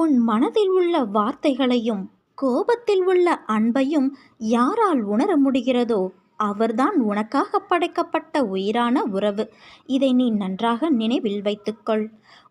உன் மனதில் உள்ள வார்த்தைகளையும் கோபத்தில் உள்ள அன்பையும் யாரால் உணர முடிகிறதோ அவர்தான் உனக்காக படைக்கப்பட்ட உயிரான உறவு. இதை நீ நன்றாக நினைவில் வைத்துக்கொள்.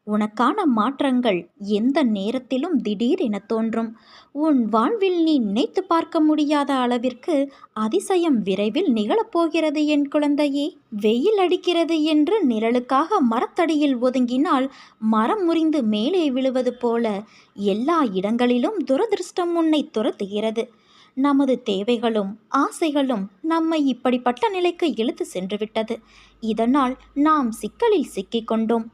உனக்கான மாற்றங்கள் எந்த நேரத்திலும் திடீரென தோன்றும். உன் வாழ்வில் நீ நினைத்து பார்க்க முடியாத அளவிற்கு அதிசயம் விரைவில் நிகழப்போகிறது என் குழந்தையே. வெயில் அடிக்கிறது என்று நிழலுக்காக மரத்தடியில் ஒதுங்கினால் மரம் முறிந்து மேலே விழுவது போல எல்லா இடங்களிலும் துரதிருஷ்டம் உன்னை துரத்துகிறது. நமது தேவைகளும் ஆசைகளும் நம்மை இப்படிப்பட்ட நிலைக்கு இழுத்து சென்றுவிட்டது. இதனால் நாம் சிக்கலில் சிக்கிக்கொண்டோம்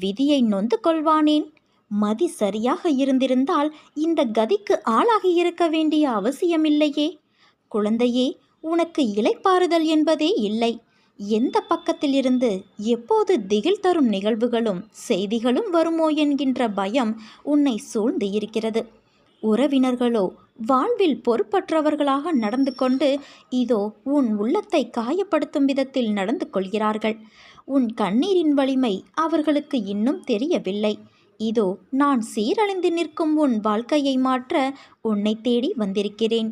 விதியை நொந்து கொள்வானேன்? மதி சரியாக இருந்திருந்தால் இந்த கதிக்கு ஆளாகி இருக்க வேண்டிய அவசியமில்லையே. குழந்தையே உனக்கு இலைப்பாறுதல் என்பதே இல்லை. எந்த பக்கத்திலிருந்து எப்போது திகில் தரும் நிகழ்வுகளும் செய்திகளும் வருமோ என்கின்ற பயம் உன்னை சூழ்ந்து இருக்கிறது. உறவினர்களோ வாழ்வில் பொறுப்பற்றவர்களாக நடந்து கொண்டு இதோ உன் உள்ளத்தை காயப்படுத்தும் விதத்தில் நடந்து கொள்கிறார்கள். உன் கண்ணீரின் வலிமை அவர்களுக்கு இன்னும் தெரியவில்லை. இதோ நான் சீரழிந்து நிற்கும் உன் வாழ்க்கையை மாற்ற உன்னை தேடி வந்திருக்கிறேன்.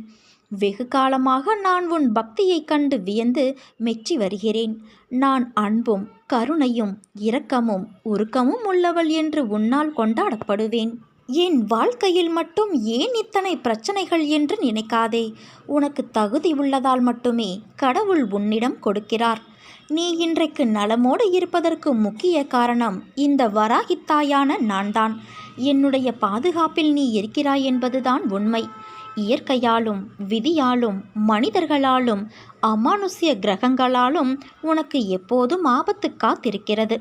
வெகு காலமாக நான் உன் பக்தியைக் கண்டு வியந்து மெச்சி வருகிறேன். நான் அன்பும் கருணையும் இரக்கமும் உருக்கமும் உள்ளவள் என்று உன்னால் கொண்டாடப்படுவேன். என் வாழ்க்கையில் மட்டும் ஏன் இத்தனை பிரச்சனைகள் என்று நினைக்காதே. உனக்கு தகுதி உள்ளதால் மட்டுமே கடவுள் உன்னிடம் கொடுக்கிறார். நீ இன்றைக்கு நலமோடு இருப்பதற்கு முக்கிய காரணம் இந்த வராகித்தாயான நான்தான். என்னுடைய பாதுகாப்பில் நீ இருக்கிறாய் என்பதுதான் உண்மை. இயற்கையாலும் விதியாலும் மனிதர்களாலும் அமானுஷ்ய கிரகங்களாலும் உனக்கு எப்போதும் ஆபத்து காத்திருக்கிறது.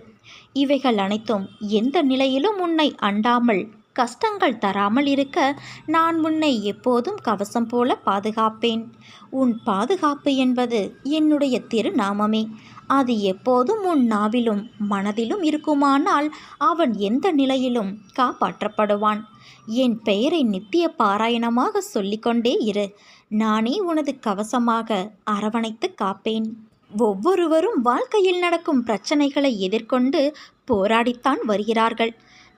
இவைகள் அனைத்தும் எந்த நிலையிலும் உன்னை அண்டாமல் கஷ்டங்கள் தராமல் இருக்க நான் உன்னை எப்போதும் கவசம் போல பாதுகாப்பேன். உன் பாதுகாப்பு என்பது என்னுடைய திருநாமமே. அது எப்போதும் உன் நாவிலும் மனதிலும் இருக்குமானால் அவன் எந்த நிலையிலும் காப்பாற்றப்படுவான். என் பெயரை நித்திய பாராயணமாக சொல்லிக்கொண்டே இரு. நானே உனது கவசமாக அரவணைத்து காப்பேன். ஒவ்வொருவரும் வாழ்க்கையில் நடக்கும் பிரச்சனைகளை எதிர்கொண்டு போராடித்தான் வருகிறார்கள்.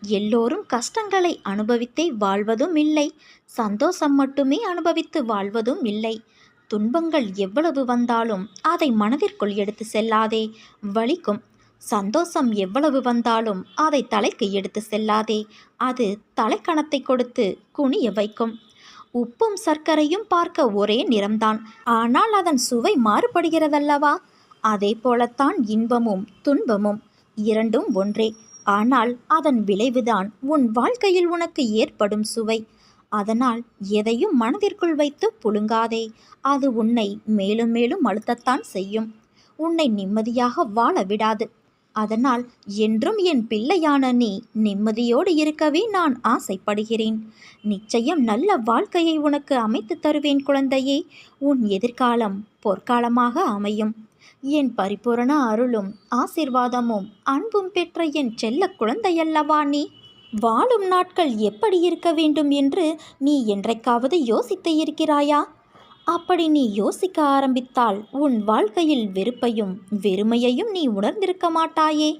எல்லோரும் கஷ்டங்களை அனுபவித்தே வாழ்வதும் இல்லை. சந்தோஷம் மட்டுமே அனுபவித்து வாழ்வதும் இல்லை. துன்பங்கள் எவ்வளவு வந்தாலும் அதை மனதிற்குள் எடுத்து செல்லாதே வலிக்கும். சந்தோஷம் எவ்வளவு வந்தாலும் அதை தலைக்கு எடுத்து செல்லாதே அது தலைக்கணத்தை கொடுத்து குனிய வைக்கும். உப்பும் சர்க்கரையும் பார்க்க ஒரே நிறம்தான். ஆனால் அதன் சுவை மாறுபடுகிறதல்லவா? அதே போலத்தான் இன்பமும் துன்பமும் இரண்டும் ஒன்றே. ஆனால் அதன் விளைவுதான் உன் வாழ்க்கையில் உனக்கு ஏற்படும் சுவை. அதனால் எதையும் மனதிற்குள் வைத்து புழுங்காதே. அது உன்னை மேலும் மேலும் அழுத்தத்தான் செய்யும். உன்னை நிம்மதியாக வாழ விடாது. அதனால் என்றும் என் பிள்ளையான நீ நிம்மதியோடு இருக்கவே நான் ஆசைப்படுகிறேன். நிச்சயம் நல்ல வாழ்க்கையை உனக்கு அமைத்து தருவேன் குழந்தையே. உன் எதிர்காலம் பொற்காலமாக அமையும். என் பரிபூரண அருளும் ஆசிர்வாதமும் அன்பும் பெற்ற என் செல்ல குழந்தையல்லவா நீ? வாழும் நாட்கள் எப்படி இருக்க வேண்டும் என்று நீ என்றைக்காவது யோசித்து இருக்கிறாயா? அப்படி நீ யோசிக்க ஆரம்பித்தால் உன் வாழ்க்கையில் வெறுப்பையும் வெறுமையையும் நீ உணர்ந்திருக்க மாட்டாயே.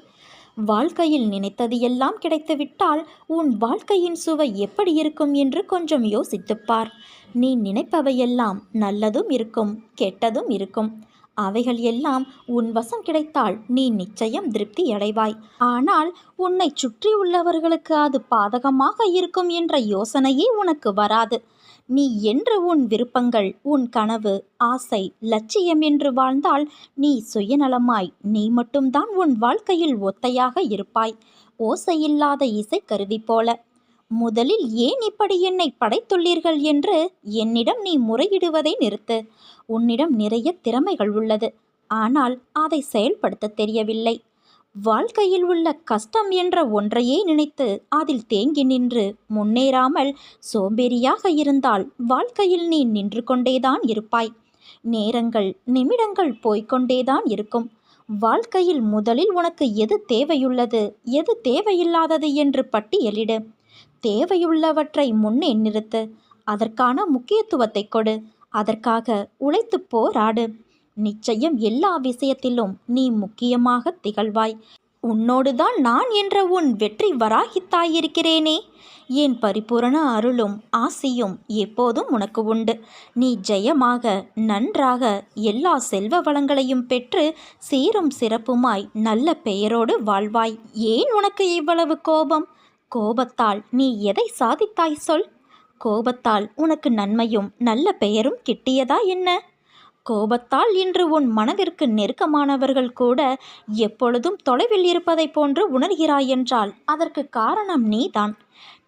வாழ்க்கையில் நினைத்தது எல்லாம் கிடைத்துவிட்டால் உன் வாழ்க்கையின் சுவை எப்படி இருக்கும் என்று கொஞ்சம் யோசித்துப்பார் நீ நினைப்பவையெல்லாம் நல்லதும் இருக்கும் கெட்டதும் இருக்கும். அவைகள் எல்லாம் உன் வசம் கிடைத்தால் நீ நிச்சயம் திருப்தி அடைவாய். ஆனால் உன்னை சுற்றி உள்ளவர்களுக்கு அது பாதகமாக இருக்கும் என்ற யோசனையே உனக்கு வராது. நீ என்று உன் விருப்பங்கள் உன் கனவு ஆசை லட்சியம் என்று வாழ்ந்தால் நீ சுயநலமாய் நீ மட்டும்தான் உன் வாழ்க்கையில் ஒத்தையாக இருப்பாய். ஓசையில்லாத இசை கருவி போல. முதலில் ஏன் இப்படி என்னை படைத்துள்ளீர்கள் என்று என்னிடம் நீ முறையிடுவதை நிறுத்து. உன்னிடம் நிறைய திறமைகள் உள்ளது. ஆனால் அதை செயல்படுத்த தெரியவில்லை. வாழ்க்கையில் உள்ள கஷ்டம் என்ற ஒன்றையே நினைத்து அதில் தேங்கி நின்று முன்னேறாமல் சோம்பேறியாக இருந்தால் வாழ்க்கையில் நீ நின்று கொண்டேதான் இருப்பாய். நேரங்கள் நிமிடங்கள் போய்கொண்டேதான் இருக்கும். வாழ்க்கையில் முதலில் உனக்கு எது தேவையுள்ளது எது தேவையில்லாதது என்று பட்டியலிடு. தேவையுள்ளவற்றை முன்னே நிறுத்து. அதற்கான முக்கியத்துவத்தை கொடு. அதற்காக உழைத்து போராடு. நிச்சயம் எல்லா விஷயத்திலும் நீ முக்கியமாக திகழ்வாய். உன்னோடுதான் நான் என்ற உன் வெற்றி வராகித்தாயிருக்கிறேனே. என் பரிபூரண அருளும் ஆசியும் எப்போதும் உனக்கு உண்டு. நீ ஜெயமாக நன்றாக எல்லா செல்வ வளங்களையும் பெற்று சீரும் சிறப்புமாய் நல்ல பெயரோடு வாழ்வாய். ஏன் உனக்கு இவ்வளவு கோபம்? கோபத்தால் நீ எதை சாதித்தாய் சொல்? கோபத்தால் உனக்கு நன்மையும் நல்ல பெயரும் கிட்டியதா என்ன? கோபத்தால் இன்று உன் மனதிற்கு நெருக்கமானவர்கள் கூட எப்பொழுதும் தொலைவில் இருப்பதைப் போன்று உணர்கிறாய் என்றால் அதற்கு காரணம் நீதான்.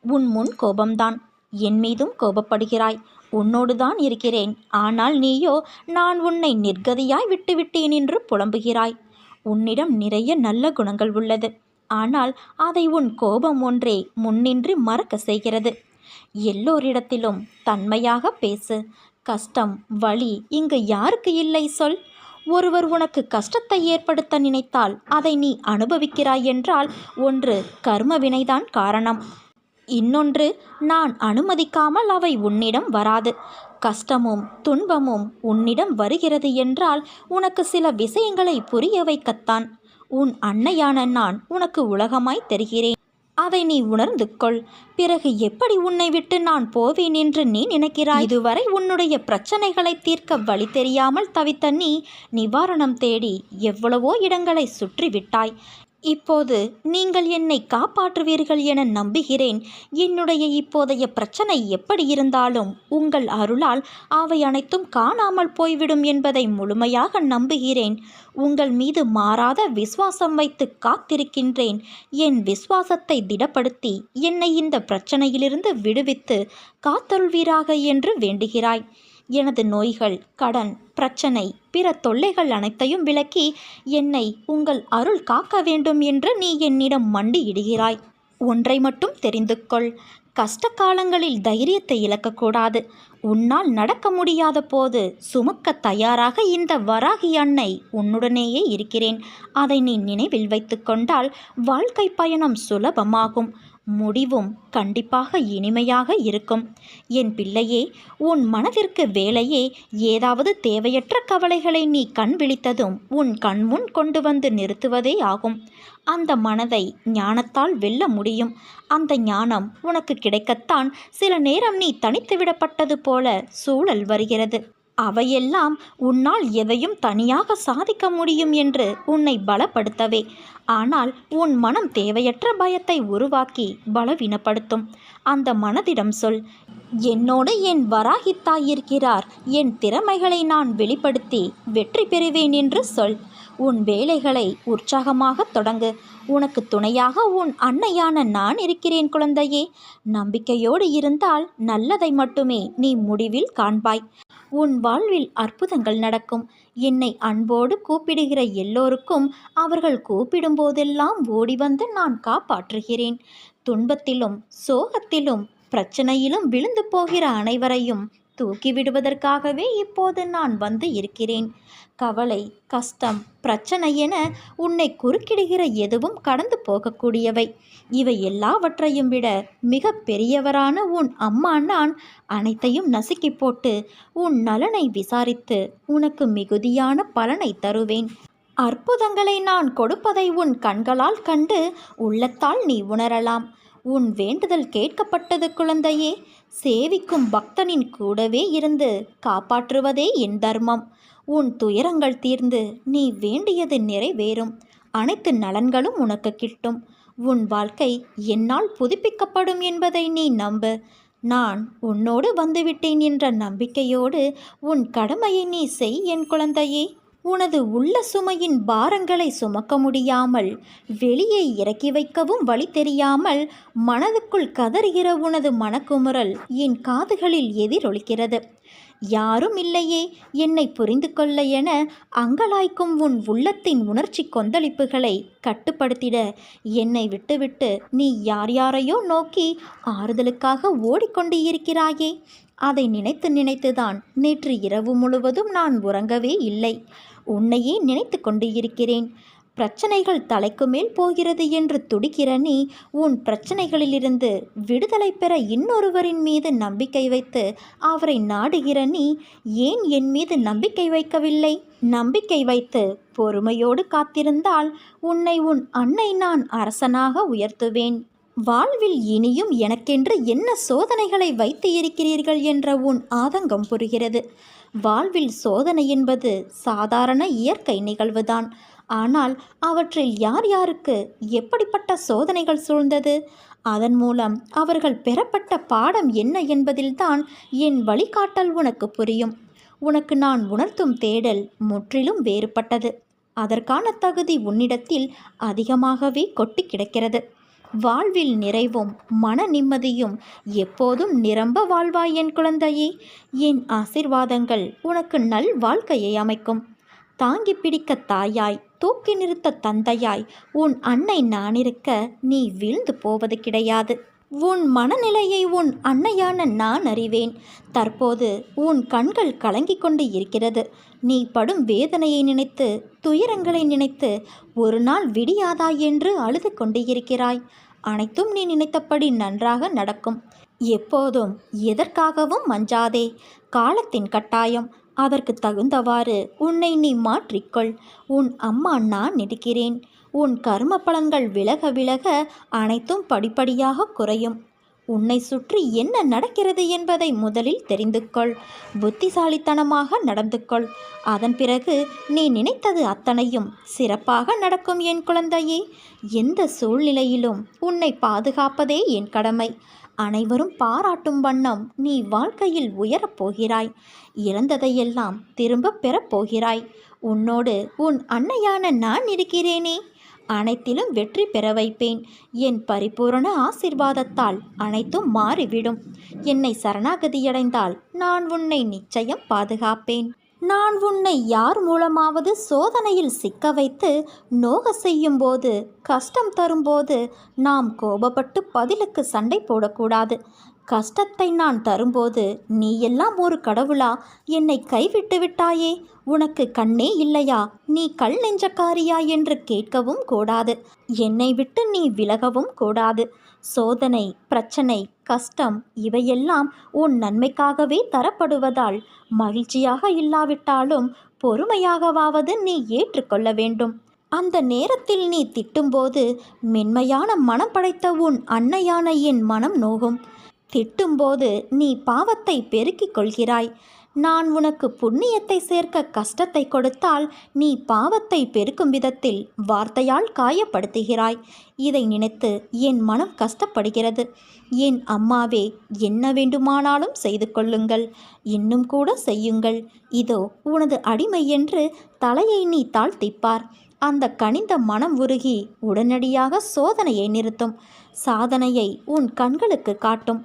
உன் முன் கோபம்தான். என் மீதும் கோபப்படுகிறாய். உன்னோடுதான் இருக்கிறேன். ஆனால் நீயோ நான் உன்னை நிர்கதியாய் விட்டுவிட்டேன் என்று புலம்புகிறாய். உன்னிடம் நிறைய நல்ல குணங்கள் உள்ளது. ஆனால் அதை உன் கோபம் ஒன்றே முன்னின்று மறக்க செய்கிறது. எல்லோரிடத்திலும் தன்மையாக பேசு. கஷ்டம் வலி இங்கு யாருக்கு இல்லை சொல். ஒருவர் உனக்கு கஷ்டத்தை ஏற்படுத்த நினைத்தால் அதை நீ அனுபவிக்கிறாய் என்றால் ஒன்று கர்ம வினைதான் காரணம். இன்னொன்று நான் அனுமதிக்காமல் அவை உன்னிடம் வராது. கஷ்டமும் துன்பமும் உன்னிடம் வருகிறது என்றால் உனக்கு சில விஷயங்களை புரிய வைக்கத்தான். உன் அன்னையான நான் உனக்கு உலகமாய் தெரிகிறேன். அதை நீ உணர்ந்து கொள். பிறகு எப்படி உன்னை விட்டு நான் போவேன் என்று நீ நினைக்கிறாய்? இதுவரை உன்னுடைய பிரச்சனைகளை தீர்க்க வழி தெரியாமல் தவித்த நீ நிவாரணம் தேடி எவ்வளவோ இடங்களை சுற்றி விட்டாய் இப்போது நீங்கள் என்னை காப்பாற்றுவீர்கள் என நம்புகிறேன். என்னுடைய இப்போதைய பிரச்சனை எப்படி இருந்தாலும் உங்கள் அருளால் அவை அனைத்தும் காணாமல் போய்விடும் என்பதை முழுமையாக நம்புகிறேன். உங்கள் மீது மாறாத விசுவாசம் வைத்து காத்திருக்கின்றேன். என் விசுவாசத்தை திடப்படுத்தி என்னை இந்த பிரச்சனையிலிருந்து விடுவித்து காத்தருள்வீராக என்று வேண்டுகிறாய். எனது நோய்கள் கடன் பிரச்சனை பிற தொல்லைகள் அனைத்தையும் விலக்கி என்னை உங்கள் அருள் காக்க வேண்டும் என்று நீ என்னிடம் மண்டியிடுகிறாய். ஒன்றை மட்டும் தெரிந்து கொள். கஷ்ட காலங்களில் தைரியத்தை இழக்கக்கூடாது. உன்னால் நடக்க முடியாத போது சுமக்க தயாராக இந்த வராகி அன்னை உன்னுடனேயே இருக்கிறேன். அதை நீ நினைவில் வைத்து கொண்டால் வாழ்க்கை பயணம் சுலபமாகும். முடிவும் கண்டிப்பாக இனிமையாக இருக்கும். என் பிள்ளையே உன் மனதிற்கு வேலையே ஏதாவது தேவையற்ற கவலைகளை நீ கண் விழித்ததும் உன் கண்முன் கொண்டு வந்து நிறுத்துவதே ஆகும். அந்த மனதை ஞானத்தால் வெல்ல முடியும். அந்த ஞானம் உனக்கு கிடைக்கத்தான் சில நேரம் நீ தனித்து விடப்பட்டது போல சூழல் வருகிறது. அவையெல்லாம் உன்னால் எதையும் தனியாக சாதிக்க முடியும் என்று உன்னை பலப்படுத்தவே. ஆனால் உன் மனம் தேவையற்ற பயத்தை உருவாக்கி பலவீனப்படுத்தும். அந்த மனதிடம் சொல் என்னோடு என் வராகித்தாய் இருக்கிறார். என் திறமைகளை நான் வெளிப்படுத்தி வெற்றி பெறுவேன் என்று சொல். உன் வேலைகளை உற்சாகமாக தொடங்கு. உனக்கு துணையாக உன் அன்னையான நான் இருக்கிறேன் குழந்தையே. நம்பிக்கையோடு இருந்தால் நல்லதை மட்டுமே நீ முடிவில் காண்பாய். உன் வாழ்வில் அற்புதங்கள் நடக்கும். என்னை அன்போடு கூப்பிடுகிற எல்லோருக்கும் அவர்கள் கூப்பிடும் போதெல்லாம் ஓடி வந்து நான் காப்பாற்றுகிறேன். துன்பத்திலும் சோகத்திலும் பிரச்சனையிலும் விழுந்து போகிற அனைவரையும் தூக்கிவிடுவதற்காகவே இப்போது நான் வந்து இருக்கிறேன். கவலை கஷ்டம் பிரச்சனை என உன்னை குறுக்கிடுகிற எதுவும் கடந்து போகக்கூடியவை. இவை எல்லாவற்றையும் விட மிக பெரியவரான உன் அம்மா நான் அனைத்தையும் நசுக்கி போட்டு உன் நலனை விசாரித்து உனக்கு மிகுதியான பலனை தருவேன். அற்புதங்களை நான் கொடுப்பதை உன் கண்களால் கண்டு உள்ளத்தால் நீ உணரலாம். உன் வேண்டுதல் கேட்கப்பட்டது குழந்தையே சேவிக்கும் பக்தனின் கூடவே இருந்து காப்பாற்றுவதே என் தர்மம். உன் துயரங்கள் தீர்ந்து நீ வேண்டியது நிறைவேறும். அனைத்து நலன்களும் உனக்கு கிட்டும். உன் வாழ்க்கை என்னால் புதுப்பிக்கப்படும் என்பதை நீ நம்பு. நான் உன்னோடு வந்துவிட்டேன் என்ற நம்பிக்கையோடு உன் கடமையை நீ செய் என் குழந்தையே. உனது உள்ள சுமையின் பாரங்களை சுமக்க முடியாமல் வெளியே இறக்கி வைக்கவும் வழி தெரியாமல் மனதுக்குள் கதறுகிற உனது மனக்குமுறல் என் காதுகளில் எதிரொலிக்கிறது. யாரும் இல்லையே என்னை புரிந்து கொள்ள என அங்கலாய்க்கும் உன் உள்ளத்தின் உணர்ச்சி கொந்தளிப்புகளை கட்டுப்படுத்திட என்னை விட்டுவிட்டு நீ யார் யாரையோ நோக்கி ஆறுதலுக்காக ஓடிக்கொண்டு இருக்கிறாயே அதை நினைத்து நினைத்துதான் நேற்று இரவு முழுவதும் நான் உறங்கவே இல்லை. உன்னையே நினைத்து கொண்டு இருக்கிறேன். பிரச்சனைகள் தலைக்கு மேல் போகிறது என்று துடிக்கிற நீ உன் பிரச்சனைகளிலிருந்து விடுதலை பெற இன்னொருவரின் மீது நம்பிக்கை வைத்து அவரை நாடுகிற நீ ஏன் என் மீது நம்பிக்கை வைக்கவில்லை? நம்பிக்கை வைத்து பொறுமையோடு காத்திருந்தால் உன்னை உன் அன்னை நான் அரசனாக உயர்த்துவேன். வாழ்வில் இனியும் எனக்கென்று என்ன சோதனைகளை வைத்து இருக்கிறீர்கள் என்ற உன் ஆதங்கம் புரிகிறது. வாழ்வில் சோதனை என்பது சாதாரண இயற்கை நிகழ்வுதான். ஆனால் அவற்றில் யார் யாருக்கு எப்படிப்பட்ட சோதனைகள் சூழ்ந்தது? அதன் மூலம் அவர்கள் பெறப்பட்ட பாடம் என்ன என்பதில்தான் என் வழிகாட்டல் உனக்கு புரியும். உனக்கு நான் உணர்த்தும் தேடல் முற்றிலும் வேறுபட்டது. அதற்கான தகுதி உன்னிடத்தில் அதிகமாகவே கொட்டி கிடக்கிறது. வாழ்வில் நிறைவும் மன நிம்மதியும் எப்போதும் நிரம்ப வாழ்வாய் என் குழந்தையே. என் ஆசிர்வாதங்கள் உனக்கு நல் வாழ்க்கையை அமைக்கும். தாங்கி பிடிக்க தாயாய் தூக்கி நிறுத்த தந்தையாய் உன் அன்னை நானிருக்க நீ வீழ்ந்து போவது கிடையாது. உன் மனநிலையை உன் அன்னையான நான் அறிவேன். தற்போது உன் கண்கள் கலங்கிக் கொண்டு இருக்கிறது. நீ படும் வேதனையை நினைத்து துயரங்களை நினைத்து ஒரு நாள் விடியாதா என்று அழுது கொண்டு இருக்கிறாய். அனைத்தும் நீ நினைத்தபடி நன்றாக நடக்கும். எப்போதும் எதற்காகவும் மஞ்சாதே. காலத்தின் கட்டாயம். அதற்கு தகுந்தவாறு உன்னை நீ மாற்றிக்கொள். உன் அம்மா நான் இருக்கிறேன் உன் கர்ம பலன்கள் விலக விலக அனைத்தும் படிப்படியாக குறையும். உன்னை சுற்றி என்ன நடக்கிறது என்பதை முதலில் தெரிந்து கொள் புத்திசாலித்தனமாக நடந்து கொள் அதன் பிறகு நீ நினைத்தது அத்தனையும் சிறப்பாக நடக்கும் என் குழந்தையே. எந்த சூழ்நிலையிலும் உன்னை பாதுகாப்பதே என் கடமை. அனைவரும் பாராட்டும் வண்ணம் நீ வாழ்க்கையில் உயரப் போகிறாய். இழந்ததையெல்லாம் திரும்பப் பெறப் போகிறாய். உன்னோடு உன் அன்னையான நான் இருக்கிறேனே. அனைத்திலும் வெற்றி பெற வைப்பேன். என் பரிபூரண ஆசிர்வாதத்தால் அனைத்தும் மாறிவிடும். என்னை சரணாகதியடைந்தால் நான் உன்னை நிச்சயம் பாதுகாப்பேன். நான் உன்னை யார் மூலமாவது சோதனையில் சிக்க வைத்து நோக செய்யும்போது கஷ்டம் தரும்போது நாம் கோபப்பட்டு பதிலுக்கு சண்டை போடக்கூடாது. கஷ்டத்தை நான் தரும்போது நீ எல்லாம் ஒரு கடவுளா? என்னை கைவிட்டு விட்டாயே. உனக்கு கண்ணே இல்லையா? நீ கல் நெஞ்சக்காரியா என்று கேட்கவும் கூடாது. என்னை விட்டு நீ விலகவும் கூடாது. சோதனை பிரச்சனை கஷ்டம் இவையெல்லாம் உன் நன்மைக்காகவே தரப்படுவதால் மகிழ்ச்சியாக இல்லாவிட்டாலும் பொறுமையாகவாவது நீ ஏற்றுக்கொள்ள வேண்டும். அந்த நேரத்தில் நீ திட்டும்போது மென்மையான மனம் படைத்த உன் அன்னையான என் மனம் நோகும். திட்டும்போது நீ பாவத்தை பெருக்கிக் கொள்கிறாய். நான் உனக்கு புண்ணியத்தை சேர்க்க கஷ்டத்தை கொடுத்தால் நீ பாவத்தை பெருக்கும் விதத்தில் வார்த்தையால் காயப்படுத்துகிறாய். இதை நினைத்து என் மனம் கஷ்டப்படுகிறது. என் அம்மாவே என்ன வேண்டுமானாலும் செய்து கொள்ளுங்கள். இன்னும் கூட செய்யுங்கள். இதோ உனது அடிமை என்று தலையை நீ தாழ்த்திப்பார். அந்த கனிந்த மனம் உருகி உடனடியாக சோதனையை நிறுத்தும். சாதனையை உன் கண்களுக்கு காட்டும்.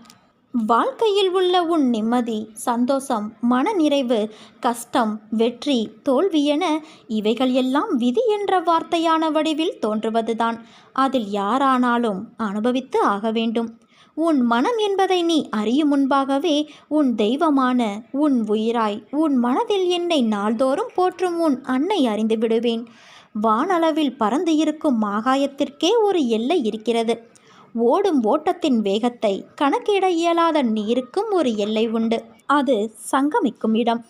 வாழ்க்கையில் உள்ள உன் நிம்மதி சந்தோஷம் மனநிறைவு கஷ்டம் வெற்றி தோல்வி என இவைகள் எல்லாம் விதி என்ற வார்த்தையான வடிவில் தோன்றுவதுதான். அதில் யாரானாலும் அனுபவித்து ஆக வேண்டும். உன் மனம் என்பதை நீ அறியும் முன்பாகவே உன் தெய்வமான உன் உயிராய் உன் மனதில் என்னை நாள்தோறும் போற்றும் உன் அன்னை அறிந்து விடுவேன். வானளவில் பறந்து இருக்கும் ஆகாயத்திற்கே ஒரு எல்லை இருக்கிறது. ஓடும் ஓட்டத்தின் வேகத்தை கணக்கிட இயலாத நீருக்கும் ஒரு எல்லை உண்டு. அது சங்கமிக்கும் இடம்.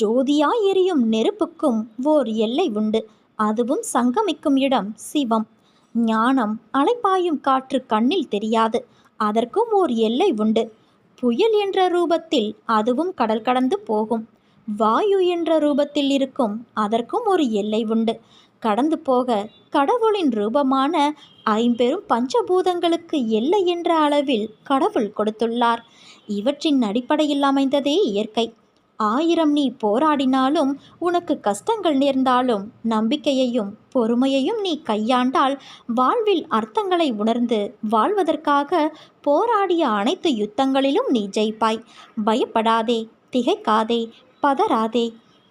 ஜோதியாய் எரியும் நெருப்புக்கும் ஓர் எல்லை உண்டு. அதுவும் சங்கமிக்கும் இடம் சிவம். ஞானம் அலைப்பாயும் காற்று கண்ணில் தெரியாது. அதற்கும் ஓர் எல்லை உண்டு. புயல் என்ற ரூபத்தில் அதுவும் கடல் கடந்து போகும். வாயு என்ற ரூபத்தில் இருக்கும் அதற்கும் ஒரு எல்லை உண்டு. கடந்து போக கடவுளின் ரூபமான ஐம்பெரும் பஞ்சபூதங்களுக்கு எல்லை என்ற அளவில் கடவுள் கொடுத்துள்ளார். இவற்றின் அடிப்படையில் அமைந்ததே இயற்கை. ஆயிரம் நீ போராடினாலும் உனக்கு கஷ்டங்கள் நேர்ந்தாலும் நம்பிக்கையையும் பொறுமையையும் நீ கையாண்டால் வாழ்வில் அர்த்தங்களை உணர்ந்து வாழ்வதற்காக போராடிய அனைத்து யுத்தங்களிலும் நீ ஜெயிப்பாய். பயப்படாதே திகைக்காதே பதறாதே.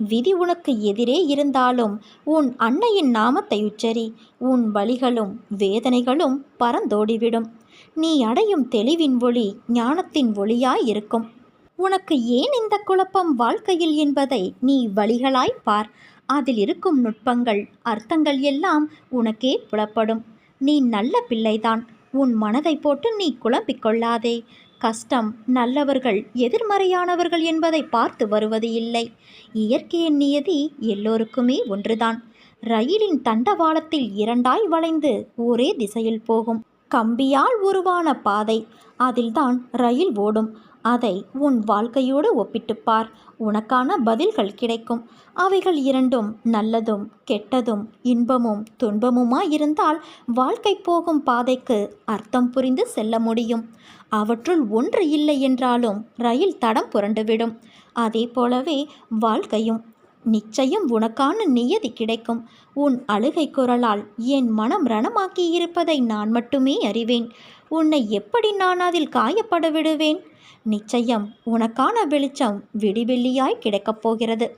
விதி உனக்கு எதிரே இருந்தாலும் உன் அன்னையின் நாமத்தை உச்சரி. உன் வழிகளும் வேதனைகளும் பறந்தோடிவிடும். நீ அடையும் தெளிவின் ஒளி ஞானத்தின் ஒளியாய் இருக்கும். உனக்கு ஏன் இந்த குழப்பம் வாழ்க்கையில் என்பதை நீ வழிகளாய் பார். அதில் இருக்கும் நுட்பங்கள் அர்த்தங்கள் எல்லாம் உனக்கே புலப்படும். நீ நல்ல பிள்ளைதான். உன் மனதை போட்டு நீ குழம்பிக் கொள்ளாதே. கஷ்டம் நல்லவர்கள் எதிர்மறையானவர்கள் என்பதை பார்த்து வருவது இல்லை. இயற்கையின் நியதி எல்லோருக்குமே ஒன்றுதான். ரயிலின் தண்டவாளத்தில் இரண்டாய் வளைந்து ஒரே திசையில் போகும். கம்பியால் உருவான பாதை அதில்தான் ரயில் ஓடும். அதை உன் வாழ்க்கையோடு ஒப்பிட்டுப்பார் உனக்கான பதில்கள் கிடைக்கும். அவைகள் இரண்டும் நல்லதும் கெட்டதும் இன்பமும் துன்பமுமாயிருந்தால் வாழ்க்கை போகும் பாதைக்கு அர்த்தம் புரிந்து செல்ல முடியும். அவற்றுள் ஒன்று இல்லை என்றாலும் ரயில் தடம் புரண்டுவிடும். அதே போலவே வாழ்க்கையும். நிச்சயம் உனக்கான நியதி கிடைக்கும். உன் அழுகை குரலால் என் மனம் ரணமாக்கி இருப்பதை நான் மட்டுமே அறிவேன். உன்னை எப்படி நான் அதில் காயப்பட விடுவேன்? நிச்சயம் உனக்கான வெளிச்சம் விடிவெள்ளியாய் கிடைக்கப் போகிறது.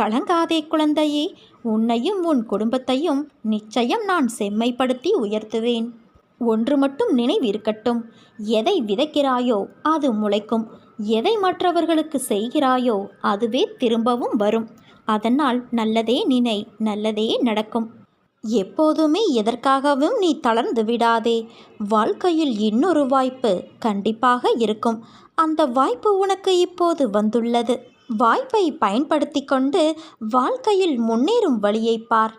கலங்காதே குழந்தையே உன்னையும் உன் குடும்பத்தையும் நிச்சயம் நான் செம்மைப்படுத்தி உயர்த்துவேன். ஒன்று மட்டும் நினைவிருக்கட்டும் எதை விதைக்கிறாயோ அது முளைக்கும் எதை மற்றவர்களுக்கு செய்கிறாயோ அதுவே திரும்பவும் வரும். அதனால் நல்லதே நினை நல்லதே நடக்கும். எப்போதுமே எதற்காகவும் நீ தளர்ந்து விடாதே வாழ்க்கையில் இன்னொரு வாய்ப்பு கண்டிப்பாக இருக்கும். அந்த வாய்ப்பு உனக்கு இப்போது வந்துள்ளது. வாய்ப்பை பயன்படுத்தி கொண்டு வாழ்க்கையில் முன்னேறும் வழியை பார்.